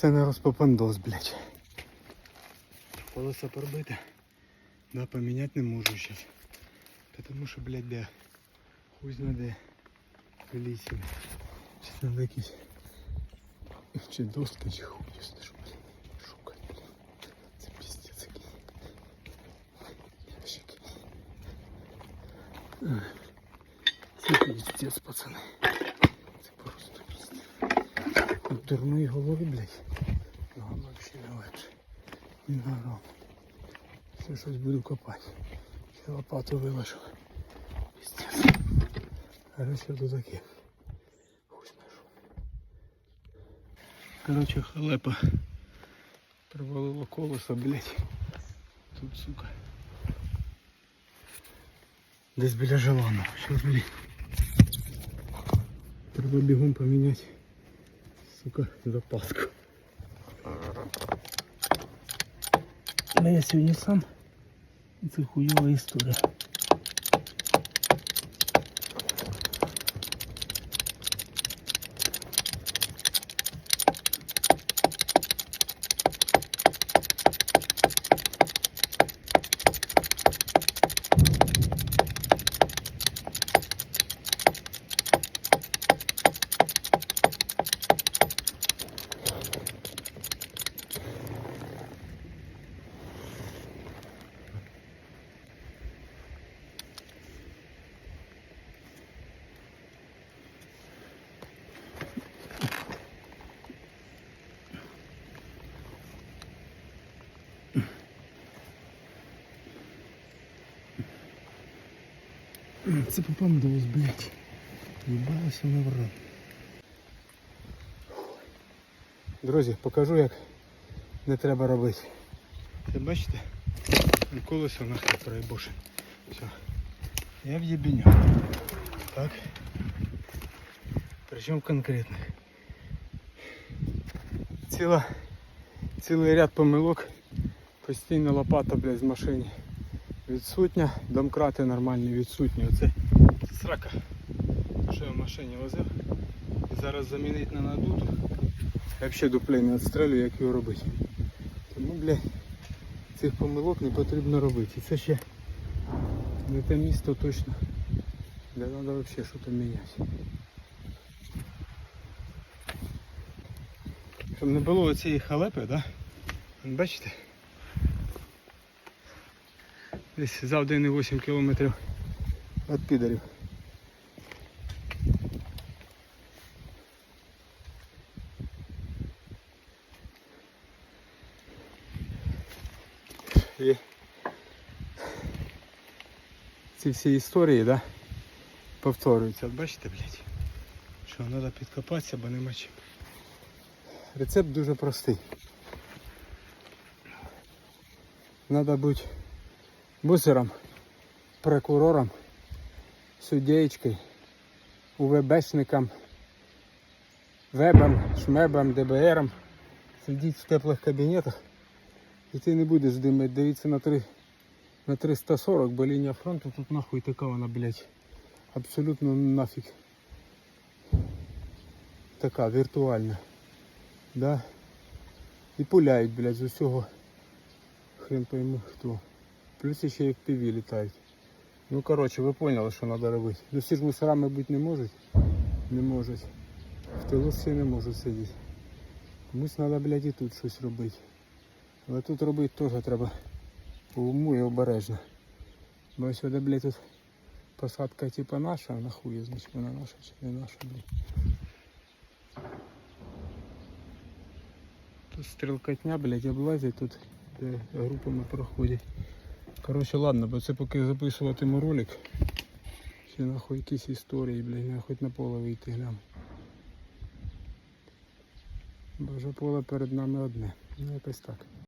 Це не розпопандос, блядь. Колесо пробите. Да, поміняти не можу зараз. Потому що, блядь, де. Хуй зна де. В лісі. Чи треба якісь. Чи доски, чи хуй, що, блядь. Шукать, блядь. Це. Ящики. Ах. Це піздець, пацани. Це просто піздець. От дурної голови, блядь. Ні на грам. Ще щось буду копати. Ще лопату виложу. Тут таке. Хуй знайшов. Короче, халепа. Провалило колесо, блядь. Тут, сука. Десь біля желаного. Щас, блядь. Треба бігом поміняти. Сука, запаску. Але я сьогодні сам. І це хуйова історія. Це попандос, блядь. Їбалося на враг. Друзі, покажу як не треба робити. Це бачите? Колесо нахер проїбуше. Все. Я в єбіню. Так. Причому конкретних. Ціла, цілий ряд помилок. Постійно лопата, блядь, з машині відсутня, домкрати нормальні відсутні. Оце срака, що я в машині возив. І зараз замінити на надуту. Я взагалі дуплей не відстрелюю, як його робити. Тому, блядь, цих помилок не потрібно робити. Це ще не те місто точно, де треба взагалі щось міняти. Щоб не було оцієї халепи, да? Бачите? Десь за 1,8 кілометрів від підарів. І ці всі історії, да, повторюються. От бачите, блядь, що треба підкопатися, бо нема чим. Рецепт дуже простий. Треба бути бусером, прокурором, суддєчкою, УВБшником, вебом, шмебом, ДБРом. Сидіть в теплих кабінетах і ти не будеш димити. Дивіться на, 3, на 340, бо лінія фронту тут нахуй така вона, блядь. Абсолютно нафіг. Така віртуальна. Да? І пуляють, блядь, з усього. Хрен пойму хто. Плюс ще і в піві літають. Ну коротше, ви поняли, що треба робити. Ну всі ж мусорами бути не можуть. Не можуть. В тилу всі не можуть сидіти. Комусь треба, блядь, і тут щось робити. Але тут робити теж треба по уму і обережно. Бо сюди, блядь, тут посадка типа наша, а нахуй, значить вона наша чи не наша, блядь. Тут стрілкотня, блядь, облазять тут де групами проходять. Коротше, ладно, бо це поки записуватиму ролик. Ще нахуй якісь історії, блядь, я хоч на поле вийти гляну. Бо поле перед нами одне. Ну якось так.